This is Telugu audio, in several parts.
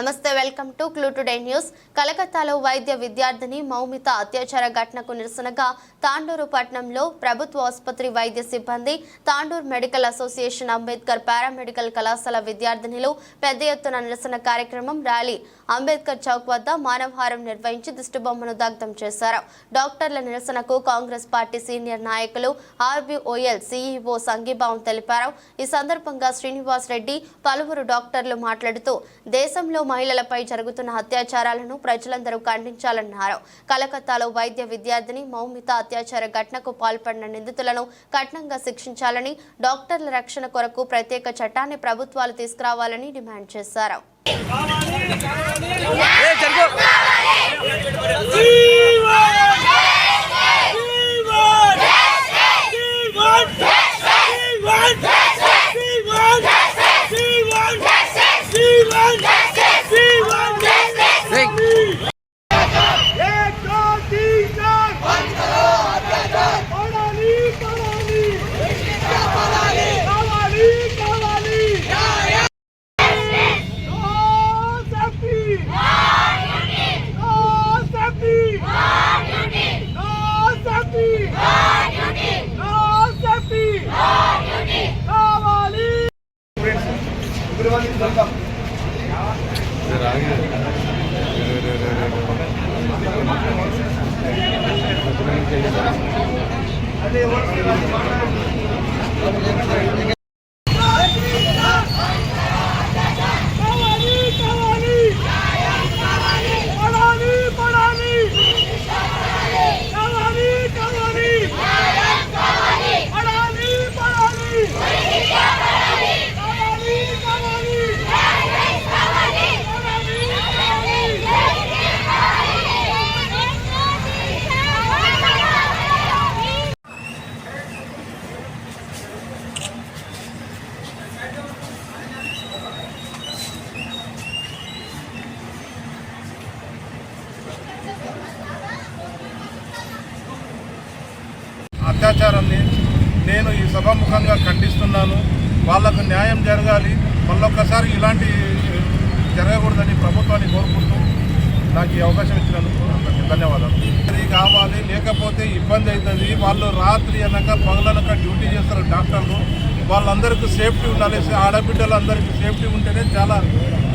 నమస్తే welcome to clue today news. కలకత్తాలో వైద్య విద్యార్థిని మౌమిత అత్యాచార ఘటనకు నిరసనగా తాండూరు పట్టణంలో ప్రభుత్వ ఆసుపత్రి వైద్య సిబ్బంది Tandur medical association Ambedkar paramedical కళాశాల విద్యార్థినిలు పెద్ద ఎత్తున నిరసన కార్యక్రమం ర్యాలీ. అంబేద్కర్ చౌక్ వద్ద మానవహారం నిర్వహించి దిష్టిబొమ్మను దగ్ధం చేశారు. డాక్టర్ల నిరసనకు కాంగ్రెస్ పార్టీ సీనియర్ నాయకులు ఆర్బీఓఎల్ సీఈఓ సంఘీభావం తెలిపారు. ఈ సందర్భంగా శ్రీనివాస్ రెడ్డి పలువురు డాక్టర్లు మాట్లాడుతూ దేశంలో మహిళలపై జరుగుతున్న అత్యాచారాలను ప్రజలందరూ ఖండించాలన్నారు కలకత్తాలో వైద్య విద్యార్థిని మౌమిత అత్యాచార ఘటనకు పాల్పడిన నిందితులను కఠినంగా శిక్షించాలని డాక్టర్ల రక్షణ కొరకు ప్రత్యేక చట్టాన్ని ప్రభుత్వాలు తీసుకురావాలని డిమాండ్ చేశారు. అదే అత్యాచారాన్ని నేను ఈ సభాముఖంగా ఖండిస్తున్నాను. వాళ్ళకు న్యాయం జరగాలి. మళ్ళొక్కసారి ఇలాంటి జరగకూడదని ప్రభుత్వాన్ని కోరుకుంటూ నాకు ఈ అవకాశం ఇచ్చినందుకు అందరికీ ధన్యవాదాలు. ఇది కావాలి లేకపోతే ఇబ్బంది అవుతుంది వాళ్ళు రాత్రి అనక పగలనక డ్యూటీ చేస్తారు డాక్టర్లు. వాళ్ళందరికీ సేఫ్టీ ఉండాలి. ఆడబిడ్డలందరికీ సేఫ్టీ ఉంటేనే చాలా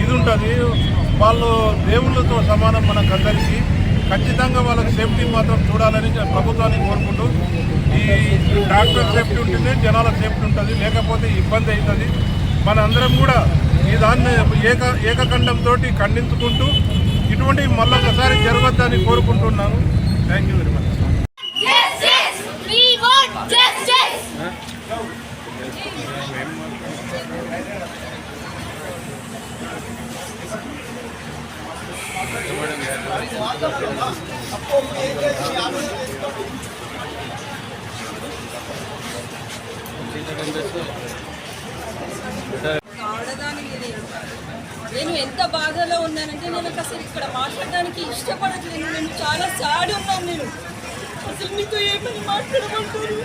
ఇది ఉంటుంది. వాళ్ళు దేవుళ్ళతో సమానం మనకు అందరికీ. ఖచ్చితంగా వాళ్ళకి సేఫ్టీ మాత్రం చూడాలని ప్రభుత్వాన్ని కోరుకుంటూ ఈ డాక్టర్ సేఫ్టీ ఉంటేనే జనాల సేఫ్టీ ఉంటుంది లేకపోతే ఇబ్బంది అవుతుంది. మన అందరం కూడా ఈ దాన్ని ఏక ఏకఖండంతో ఖండించుకుంటూ ఇటువంటి మళ్ళొకసారి జరగద్దని కోరుకుంటున్నాను. Thank you very much Justice! నేను ఎంత బాధలో ఉన్నానంటే నేను అసలు ఇక్కడ మాట్లాడడానికి ఇష్టపడట్లేదు. నేను చాలా సాడ్ ఉన్నాను నేను. అసలు మీతో ఏమని మాట్లాడమంటారు?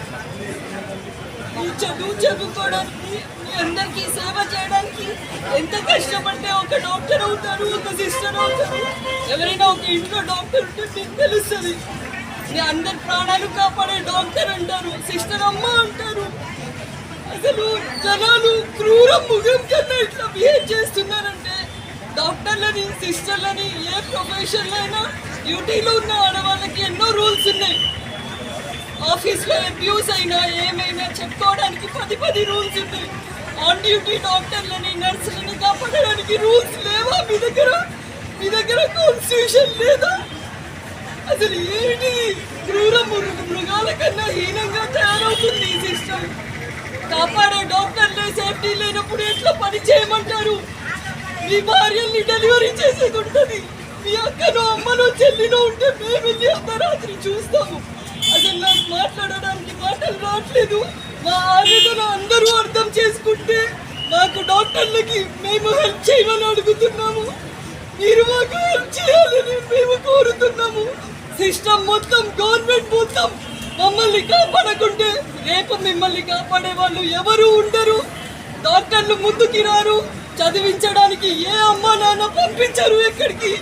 ఈ చదువు చదువుకోవడానికి మీ అందరికీ సేవ చేయడానికి ఎంత కష్టపడితే ఒక డాక్టర్ అవుతారు ఒక సిస్టర్ అవుతారు. ఎవరైనా ఒక ఇంట్లో డాక్టర్ ఉంటే మీకు తెలుస్తుంది. మీ అందరి ప్రాణాలు కాపాడే డాక్టర్ అంటారు సిస్టర్ అమ్మ అంటారు. అసలు జనాలు క్రూర ముఖం కన్నా ఇట్లా బిహేవ్ చేస్తున్నారంటే డాక్టర్లని సిస్టర్లని ఏ ప్రొఫెషన్లో అయినా డ్యూటీలో ఉన్న ఆడవాళ్ళకి ఎన్నో రూల్స్ ఉన్నాయి. ఆఫీస్లో అబ్యూస్ అయినా ఏమైనా చెప్పుకోవడానికి పది పది రూల్స్ ఉన్నాయి ఆన్ డ్యూటీ డాక్టర్లని నర్సులని కాపాడడానికి రూల్స్ లేవా? మీ దగ్గర? మీ దగ్గర కాన్స్టిట్యూషన్ లేదా? అసలు ఏంటి? క్రూర మృగాల కన్నా హీనంగా తయారవుతుంది ఈ సిస్టమ్ కాపాడే డాక్టర్లు సేఫ్టీ లేనప్పుడు ఎట్లా పని చేయమంటారు? మీ భార్యల్ని డెలివరీ చేసేది ఉంటుంది. మీ అక్కను అమ్మను చెల్లినో ఉంటే మేము వెళ్ళి అర్ధరాత్రి చూస్తాము. అసలు నాకు మాట్లాడడానికి మాటలు రావట్లేదు. మా ఆవేదన అందరూ అర్థం చేసుకుంటే మాకు డాక్టర్లకి మేము హెల్ప్ చేయమని అడుగుతున్నాము. మీరు మాకు హెల్ప్ చేయాలని మేము కోరుతున్నాము. సిస్టమ్ మొత్తం గవర్నమెంట్ మొత్తం మమ్మల్ని కాపాడకుంటే రేపు మిమ్మల్ని కాపాడే వాళ్ళు ఎవరు ఉండరు. డాక్టర్లు ముందుకి రారు. చదివించడానికి ఏ అమ్మ నాన్న పంపించరు ఎక్కడికి?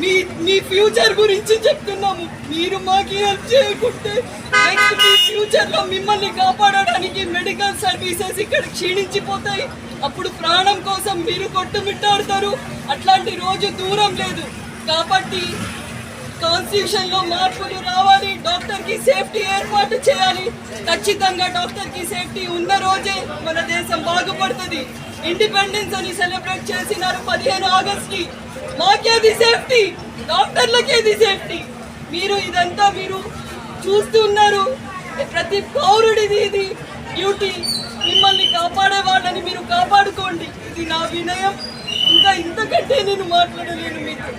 మీ మీ ఫ్యూచర్ గురించి చెప్తున్నాము. మీరు మాకు హెల్ప్ చేయకుంటే నెక్స్ట్ మీ ఫ్యూచర్లో మిమ్మల్ని కాపాడడానికి మెడికల్ సర్వీసెస్ ఇక్కడ క్షీణించిపోతాయి. అప్పుడు ప్రాణం కోసం మీరు కొట్టుమిట్టాడతారు. అట్లాంటి రోజు దూరం లేదు. కాబట్టి కాన్స్టిట్యూషన్లో మార్పులు రావాలి డాక్టర్కి సేఫ్టీ ఏర్పాటు చేయాలి. ఖచ్చితంగా డాక్టర్కి సేఫ్టీ ఉన్న రోజే మన దేశం బాగుపడుతుంది. ఇండిపెండెన్స్ అని సెలబ్రేట్ చేసినారు పదిహేను ఆగస్ట్కి మాకేది సేఫ్టీ? డాక్టర్లకేది సేఫ్టీ? మీరు ఇదంతా మీరు చూస్తున్నారు. ప్రతి పౌరుడిది ఇది. డ్యూటీ మిమ్మల్ని కాపాడే వాళ్ళని మీరు కాపాడుకోండి. ఇది నా వినయం. ఇంకా ఇంతకంటే నేను మాట్లాడలేను మీకు